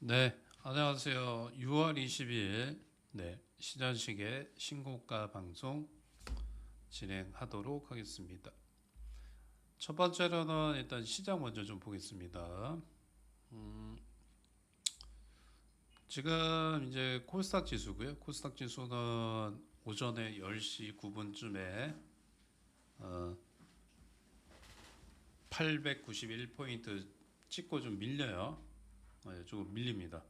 네, 안녕하세요. 6월 20일 네, 시전식의 신고가 방송 진행하도록 하겠습니다. 첫 번째로는 일단 시장 먼저 좀 보겠습니다. 음, 지금 이제 코스닥 지수고요. 코스닥 지수는 오전에 10시 9분쯤에 어, 891포인트 찍고 좀 밀려요. 네, 조금 밀립니다.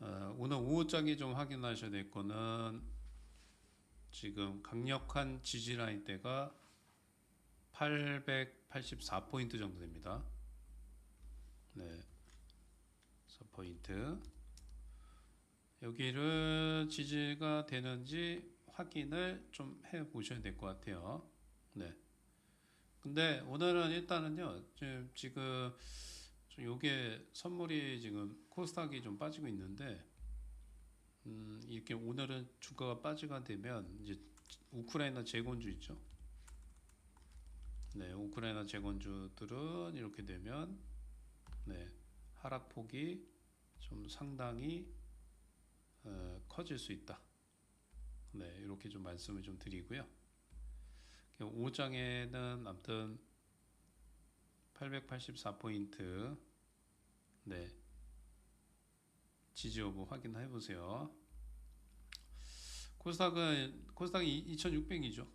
어, 오늘 오후장에 좀 확인하셔야 될 거는 지금 강력한 지지 라인대가 884포인트 정도 됩니다. 네. 4포인트. 여기를 지지가 되는지 확인을 좀 해 보셔야 될 것 같아요. 네. 근데 오늘은 일단은요, 지금, 요게 선물이 지금 코스닥이 좀 빠지고 있는데 음, 이렇게 오늘은 주가가 빠지가 되면 이제 우크라이나 재건주 있죠. 네, 우크라이나 재건주들은 이렇게 되면 네, 하락폭이 좀 상당히 어, 커질 수 있다. 네, 이렇게 좀 말씀을 좀 드리고요. 5장에는 아무튼 884포인트 네 지지 여부 확인해 보세요. 코스닥은 코스닥이 2,600이죠.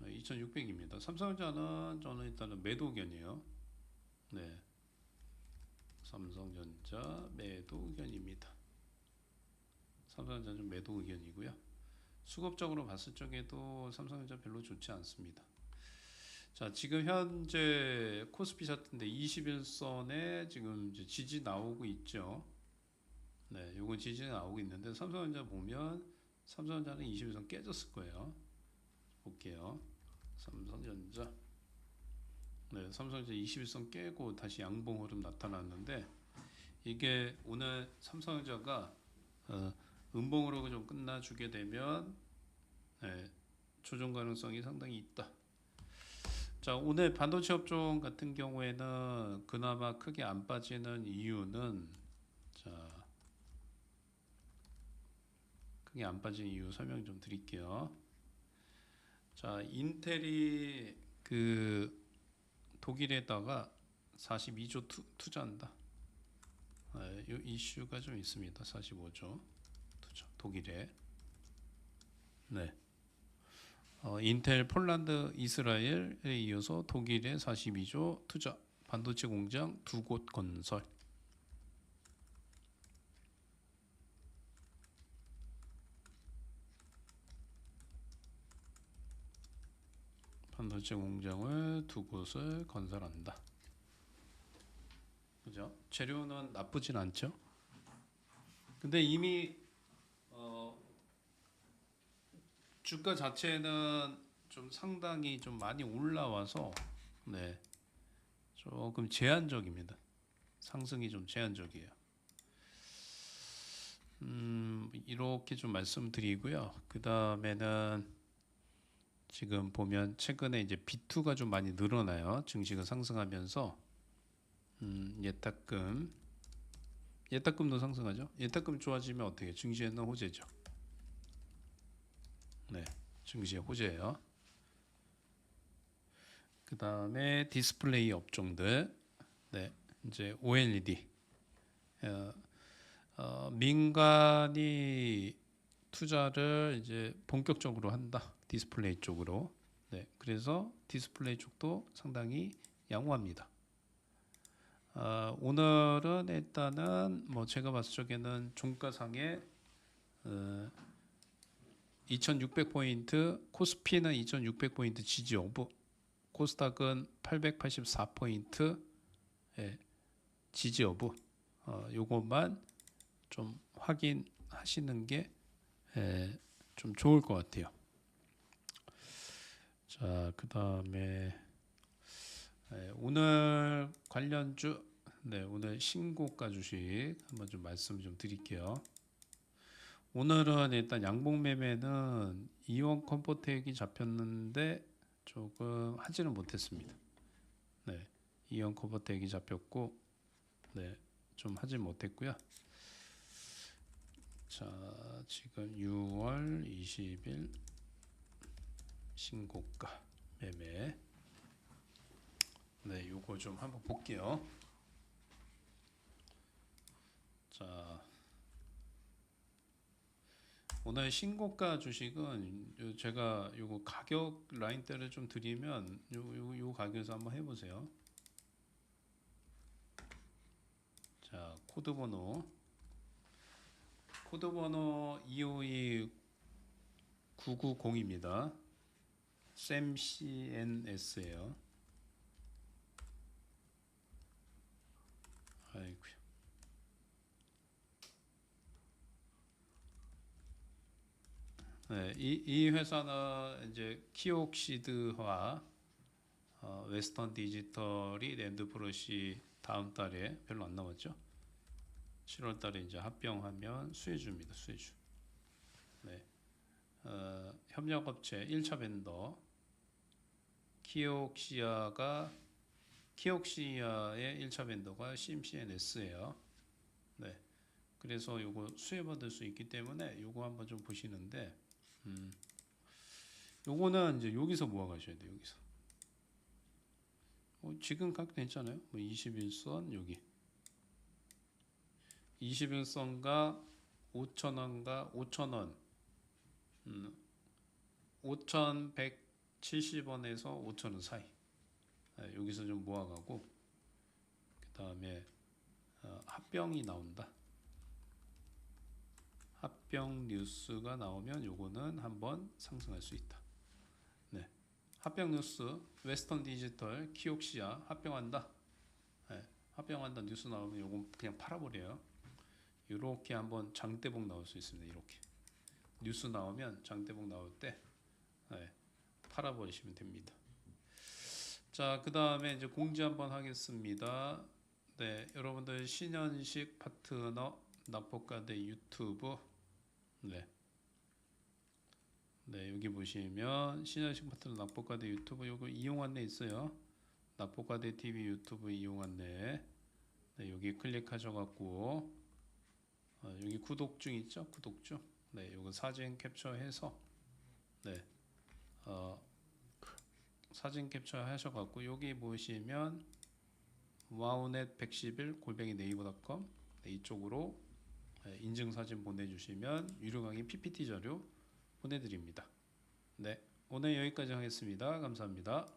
2,600입니다. 삼성전자는 저는 일단은 매도 의견이에요. 네. 삼성전자 매도 의견입니다. 삼성전자 좀 매도 의견이고요. 수급적으로 봤을 적에도 삼성전자 별로 좋지 않습니다. 자, 지금 현재 코스피 차트인데 21선에 지금 지지 나오고 있죠. 네, 요건 지지 나오고 있는데 삼성전자 보면 삼성전자는 21선 깨졌을 거예요. 볼게요. 삼성전자. 네, 삼성전자 21선 깨고 다시 양봉 흐름 나타났는데 이게 오늘 삼성전자가 어, 음봉으로 좀 끝나주게 되면 네, 조정 가능성이 상당히 있다. 자 오늘 반도체 업종 같은 경우에는 그나마 크게 안 빠지는 이유는 자 크게 안 빠진 이유 설명 좀 드릴게요. 자 인텔이 그 독일에다가 42조 투, 투자한다. 네, 이 이슈가 좀 있습니다. 45조 투자 독일에 네. 어, 인텔, 폴란드, 이스라엘에 이어서 독일의 42조 투자, 반도체 공장 두 곳 건설. 반도체 공장을 두 곳을 건설한다. 그죠? 재료는 나쁘진 않죠. 근데 이미 어, 주가 자체는 좀 상당히 좀 많이 올라와서 네 조금 제한적입니다. 상승이 좀 제한적이에요. 음 이렇게 좀 말씀드리고요. 그 다음에는 지금 보면 최근에 이제 B2가 좀 많이 늘어나요. 증시가 상승하면서 음, 예탁금 예탁금도 상승하죠. 예탁금 좋아지면 어떻게? 증시에는 호재죠. 네, 증시의 호재예요. 그 다음에 디스플레이 업종들, 네, 이제 OLED. 어, 어, 민간이 투자를 이제 본격적으로 한다. 디스플레이 쪽으로. 네, 그래서 디스플레이 쪽도 상당히 양호합니다. 어, 오늘은 일단은 뭐 제가 봤을 적에는 종가상에 어, 2600포인트, 코스피는 2600포인트 지지 여부, 코스닥은 884포인트 예, 지지 여부, 어, 요것만 좀 확인하시는 게 예, 좀 좋을 것 같아요. 자, 그 다음에 예, 오늘 관련주, 네, 오늘 신고가 주식 한번 좀 말씀 좀 드릴게요. 오늘은 일단 양봉 매매는 이원 컴포텍이 잡혔는데 조금 하지는 못했습니다. 네, 이원 컴포텍이 잡혔고, 네, 좀 하지 못했고요. 자, 지금 6월 20일 신고가 매매. 네, 요거 좀 한번 볼게요. 자, 오늘 신고가 주식은 요 제가 요거 가격 라인대를 좀 드리면 요, 요, 요 가격에서 한번 해보세요. 자, 코드 번호. 코드 번호 252 990입니다. 샘CNS예요. 아이고. 네, 이, 이 회사는 이제 키옥시드와 어, 웨스턴 디지털이 랜드프로시 다음 달에 별로 안 남았죠. 7월 달에 이제 합병하면 수혜주입니다. 수혜주. 네. 어, 협력업체 1차 벤더 키옥시아가 키옥시아의 1차 벤더가 CMCNS예요. 네. 그래서 요거 수혜받을 수 있기 때문에 요거 한번 좀 보시는데 음. 요거는 이제 여기서 모아 가셔야 돼요. 여기서. 어, 지금 가격 괜찮아요. 뭐 21선 여기. 21선가 5,000원과 5,000원. 음. 5,170원에서 5,000원 사이. 네, 여기서 좀 모아가고 그 다음에 어, 합병이 나온다. 합병 뉴스가 나오면 요거는 한번 상승할 수 있다. 네. 합병 뉴스 웨스턴 디지털 키옥시아 합병한다. 네. 합병한다 뉴스 나오면 요거 그냥 팔아버려요. 이렇게 한번 장대복 나올 수 있습니다. 이렇게 뉴스 나오면 장대복 나올 때 네. 팔아버리시면 됩니다. 자, 그 다음에 이제 공지 한번 하겠습니다. 네, 여러분들 신현식 파트너 납법가대 유튜브 네. 네, 여기 보시면 신현식 파트너 납법가대 유튜브 요거 이용 안내 있어요. 납법가대 TV 유튜브 이용 안내. 네, 여기 클릭하셔 갖고 어, 여기 구독 중 있죠? 구독 중. 네, 요거 사진 캡처해서 네. 어, 사진 캡처 하셔 갖고 여기 보시면 와우넷 111 골뱅이 네이버닷컴 네, 이쪽으로 네, 인증 사진 보내주시면 유료 강의 PPT 자료 보내드립니다. 네 오늘 여기까지 하겠습니다. 감사합니다.